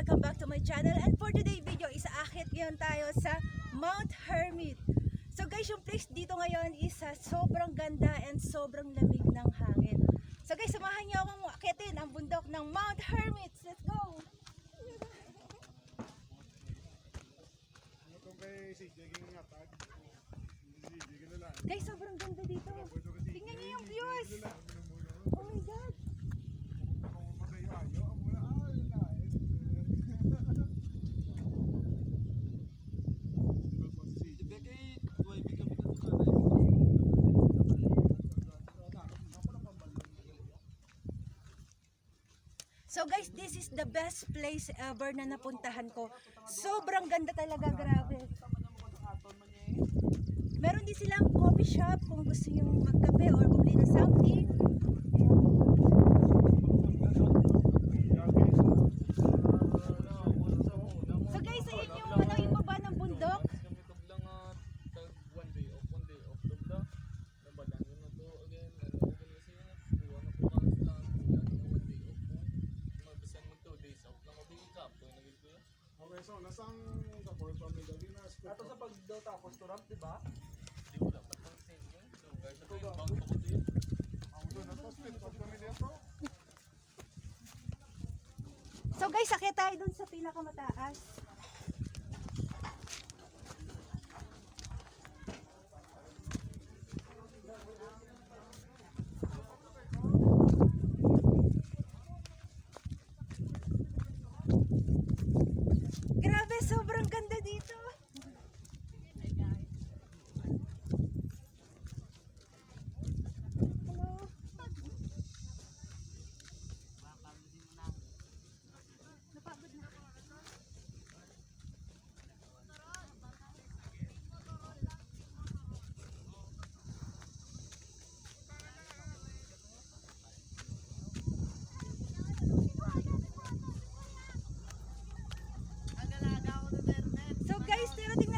Welcome back to my channel. And for today video is aakit ngayon tayo sa Mount Hermit. So guys yung place dito ngayon is uh, sobrang ganda and sobrang lamig ng hangin. So guys samahan niyo akong akitin ang bundok ng Mount Hermit. Let's go! Guys? Sobrang ganda dito. Tingnan niyo yung views! So guys, this is the best place ever na napuntahan ko. Sobrang ganda talaga, grabe. Meron din silang coffee shop kung gusto nyo magkape or bumili ng something. So guys, ayun yung ano, yung baba ng bundok. Okay, so nasang sa Port Family Galinas? Ato sa pagdota ako restaurant, di ba? Ang doon na to, split Port Family ito. So guys, akit tayo dun sa pinakamataas. guys, tira